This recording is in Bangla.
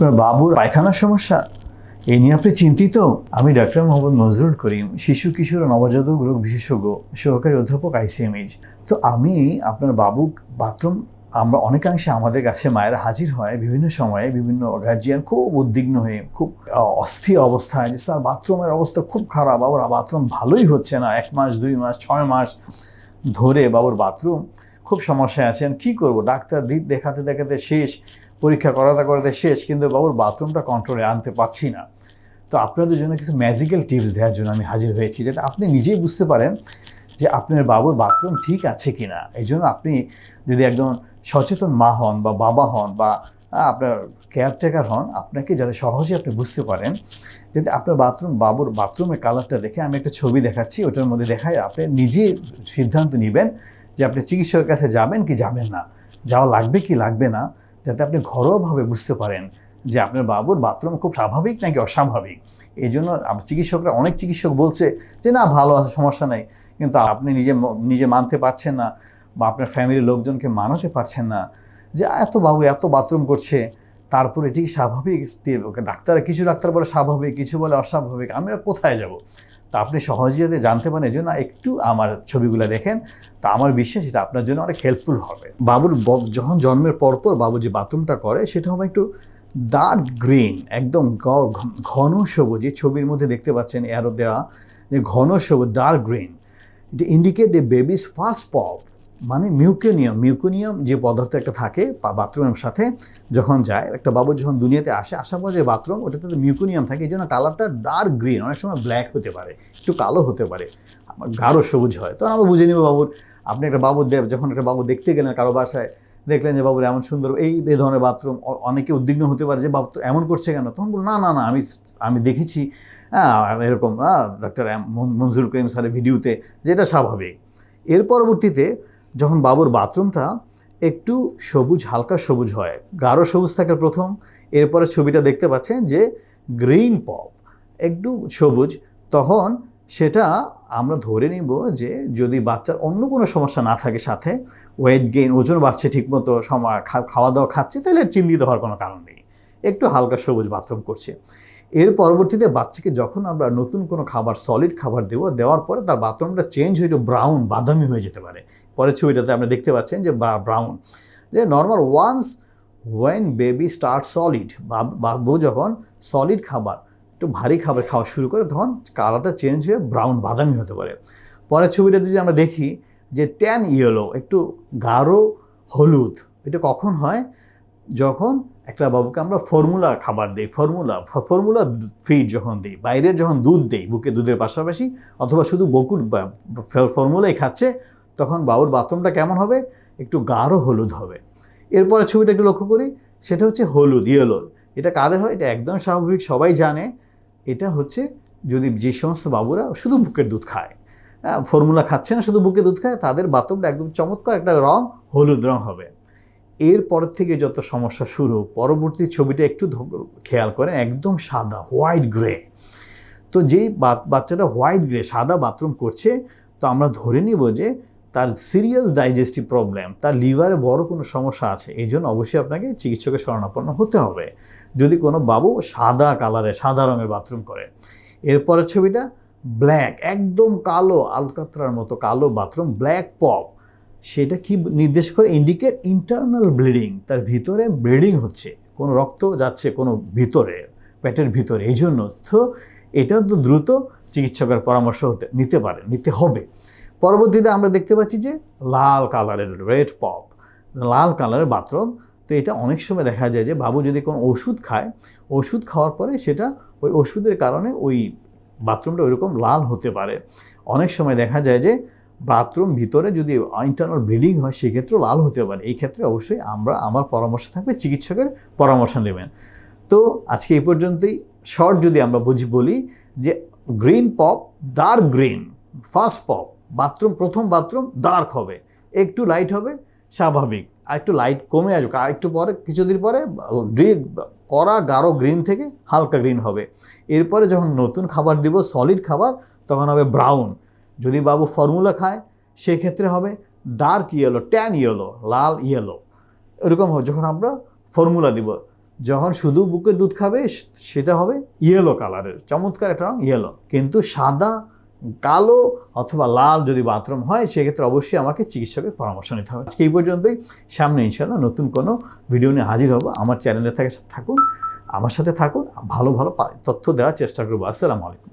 আপনার বাবুর পায়খানার সমস্যা? এই নিয়ে আপনি চিন্তিত? আমি ডাক্তার মোহাম্মদ নজরুল করিম, শিশু কিশোর নবজাতক রোগ বিশেষজ্ঞ, সহকারী অধ্যাপক আইসিএমএইচ তো আমি আপনার বাবু বাথরুম আমরা অনেকাংশে আমাদের কাছে মায়েরা হাজির হয়, বিভিন্ন সময়ে বিভিন্ন গার্জিয়ান খুব উদ্বিগ্ন হয়ে, খুব অস্থির অবস্থায়, যে স্যার বাথরুমের অবস্থা খুব খারাপ আবার বাথরুম ভালোই হচ্ছে না, এক মাস, দুই মাস, ছয় মাস ধরে বাবুর বাথরুম খুব সমস্যায় আছেন, কি করব? ডাক্তার দিক দেখাতে দেখাতে শেষ পরীক্ষা করাতে করাতে শেষ, কিন্তু বাবুর বাথরুমটা কন্ট্রোলে আনতে পারছি না। তো আপনাদের জন্য কিছু ম্যাজিক্যাল টিপস দেওয়ার জন্য আমি হাজির হয়েছি, যাতে আপনি নিজেই বুঝতে পারেন যে আপনার বাবুর বাথরুম ঠিক আছে কি না এই জন্য আপনি যদি একজন সচেতন মা হন বা বাবা হন বা আপনার কেয়ারটেকার হন, আপনাকে যাতে সহজে আপনি বুঝতে পারেন, যাতে আপনার বাথরুম বাবুর বাথরুমের কালারটা দেখে আমি একটা ছবি দেখাচ্ছি, ওটার মধ্যে দেখায় আপনি নিজে সিদ্ধান্ত নেবেন যে আপনি চিকিৎসকের কাছে যাবেন কি যাবেন না। যাওয়া লাগবে কি লাগবে না? যাতে আপনি ঘরোয়াভাবে বুঝতে পারেন যে আপনার বাবুর বাথরুম খুব স্বাভাবিক নাকি অস্বাভাবিক। এই জন্য চিকিৎসকরা, অনেক চিকিৎসক বলছে যে, না, ভালো আছে, সমস্যা নেই। কিন্তু আপনি নিজে নিজে মানতে পারছেন না বা আপনার ফ্যামিলির লোকজনকে মানাতে পারছেন না যে, এত বাবু এত বাথরুম করছে, তারপরে এটি স্বাভাবিক? ডাক্তার, কিছু ডাক্তার বলে স্বাভাবিক, কিছু বলে অস্বাভাবিক, আমি কোথায় যাব? তা আপনি সহজে জানতে পারেন এই জন্য একটু আমার ছবিগুলো দেখেন। তা আমার বিশ্বাস এটা আপনার জন্য অনেক হেল্পফুল হবে। বাবুর যখন জন্মের পরপর বাবু যে বাথরুমটা করে, সেটা হবে একটু ডার্ক গ্রিন একদম ঘন সবুজ। এই ছবির মধ্যে দেখতে পাচ্ছেন অ্যারো দেওয়া যে ঘন সবুজ ডার্ক গ্রিন এটা indicate the baby's first poop মানে মিউকেনিয়াম, মিউকোনিয়াম যে পদার্থ একটা থাকে বাথরুমের সাথে যখন যায়, একটা বাবু যখন দুনিয়াতে আসে, আসার পর যে বাথরুম, ওটাতে তো মিউকোনিয়াম থাকে, এই জন্য কালারটা ডার্ক গ্রিন অনেক সময় ব্ল্যাক হতে পারে, একটু কালো হতে পারে আবার গাঢ় সবুজ হয়, তখন আমরা বুঝে নিব বাবুর, আপনি একটা বাবুর দেব, যখন একটা বাবু দেখতে গেলেন কারও বাসায়, দেখলেন যে বাবুর এমন সুন্দর এই এই ধরনের বাথরুম অনেকে উদ্বিগ্ন হতে পারে যে বাবু এমন করছে কেন, তখন বলুন না না না, আমি আমি দেখেছি হ্যাঁ এরকম ডাক্তার মনজুর করিম স্যারের ভিডিওতে যেটা স্বাভাবিক। এর পরবর্তীতে যখন বাবুর বাথরুমটা একটু সবুজ, হালকা সবুজ হয়, গাঢ় সবুজ থাকে প্রথম, এরপরে ছবিটা দেখতে পাচ্ছেন যে গ্রিন পপ একটু সবুজ, তখন সেটা আমরা ধরে নিব যে যদি বাচ্চার অন্য কোনো সমস্যা না থাকে সাথে ওয়েট গেইন ওজন বাড়ছে ঠিকমতো, সময় খাওয়া দাওয়া খাচ্ছে, তাহলে চিন্তিত হওয়ার কোনো কারণ নেই। একটু হালকা সবুজ বাথরুম করছে। এর পরবর্তীতে বাচ্চাকে যখন আমরা নতুন কোনো খাবার সলিড খাবার দেবো, দেওয়ার পরে তার বাথরুমটা চেঞ্জ হয়ে ব্রাউন বাদামি হয়ে যেতে পারে। পরের ছবিটাতে আপনি দেখতে পাচ্ছেন যে ব্রাউন। যে normal once when baby start solid বাবু যখন সলিড খাবার, একটু ভারী খাবার খাওয়া শুরু করে, তখন কালারটা চেঞ্জ হয়ে ব্রাউন বাদামি হতে পারে। পরের ছবিটাতে যদি আমরা দেখি যে ট্যান ইয়েলো একটু গাঢ় হলুদ, এটা কখন হয়? যখন একটা বাবুকে আমরা ফর্মুলা খাবার দিই ফর্মুলা ফর্মুলা ফিড যখন দিই বাইরে যখন দুধ দিই, বুকে দুধের পাশাপাশি, অথবা শুধু বকুর ফর্মুলাই খাচ্ছে তখন বাবুর বাথরুমটা কেমন হবে? একটু গাঢ় হলুদ হবে। এরপরে ছবিটা একটু লক্ষ্য করি সেটা হচ্ছে হলুদ ইয়েলো এটা কাদের হয়? এটা একদম স্বাভাবিক সবাই জানে। এটা হচ্ছে যদি যে সমস্ত বাবুরা শুধু বুকের দুধ খায়। হ্যাঁ, ফর্মুলা খাচ্ছে না শুধু বুকে দুধ খায় তাদের বাথরুমটা একদম চমৎকার একটা রং হলুদ রং হবে। এরপর থেকে যত সমস্যা শুরু পরবর্তী ছবিটা একটু খেয়াল করেন একদম সাদা হোয়াইট গ্রে তো যেই বাচ্চাটা হোয়াইট গ্রে সাদা বাথরুম করছে তো আমরা ধরে নিব যে তার সিরিয়াস ডাইজেস্টিভ প্রবলেম তার লিভারে বড় কোনো সমস্যা আছে, এই জন্য অবশ্যই আপনাকে চিকিৎসকের শরণাপন্ন হতে হবে। যদি কোনো বাবু সাদা কালারে সাদা রঙের বাথরুম করে, এরপরের ছবিটা ব্ল্যাক একদম কালো, আলকাত্রার মতো কালো বাথরুম ব্ল্যাক পপ সেটা কি নির্দেশ করে? ইন্ডিকেট ইন্টারনাল ব্লিডিং তার ভিতরে ব্লিডিং হচ্ছে, কোনো রক্ত যাচ্ছে কোনো ভিতরে, পেটের ভিতরে, এই জন্য। তো এটা তো দ্রুত চিকিৎসকের পরামর্শ হতে, নিতে পারে, নিতে হবে। পরবর্তীতে আমরা দেখতে পাচ্ছি যে লাল কালারের রেড পপ, লাল কালারের বাথরুম। তো এটা অনেক সময় দেখা যায় যে বাবু যদি কোনো ওষুধ খায়, ওষুধ খাওয়ার পরে সেটা ওই ওষুধের কারণে ওই বাথরুমটা ওইরকম লাল হতে পারে। অনেক সময় দেখা যায় যে বাথরুম ভিতরে যদি ইন্টারনাল ব্লিডিং হয়, সেক্ষেত্রেও লাল হতে পারে। এই ক্ষেত্রে অবশ্যই আমরা, আমার পরামর্শ থাকবে, চিকিৎসকের পরামর্শ নেবেন। তো আজকে এই পর্যন্তই। শর্ট যদি আমরা বুঝি, বলি যে green poop dark green first poop bathroom, প্রথম বাথরুম ডার্ক হবে। একটু লাইট হবে, স্বাভাবিক। আর একটু লাইট কমে আসবে। আর একটু পরে, কিছুদিন পরে কড়া, গাঢ় গ্রিন থেকে হালকা গ্রিন হবে। এরপরে যখন নতুন খাবার দিব সলিড খাবার, তখন হবে ব্রাউন যদি বাবু ফর্মুলা খায়, সেক্ষেত্রে হবে ডার্ক ইয়েলো ট্যান ইয়েলো লাল ইয়েলো এরকম হবে। যখন আমরা ফর্মুলা দিব, যখন শুধু বুকের দুধ খাবে, সেটা হবে ইয়েলো কালারের চমৎকার একটা রঙ ইয়েলো কিন্তু সাদা কালো অথবা লাল যদি বাথরুম হয়, সেক্ষেত্রে অবশ্যই আমাকে চিকিৎসকের পরামর্শ নিতে হবে। আজকে এই পর্যন্তই। সামনে ইনশাল্লাহ নতুন কোনো ভিডিও নিয়ে হাজির হব। আমার চ্যানেলে থাকে থাকুন, আমার সাথে থাকুন ভালো ভালো তথ্য দেওয়ার চেষ্টা করব। আসসালামু আলাইকুম।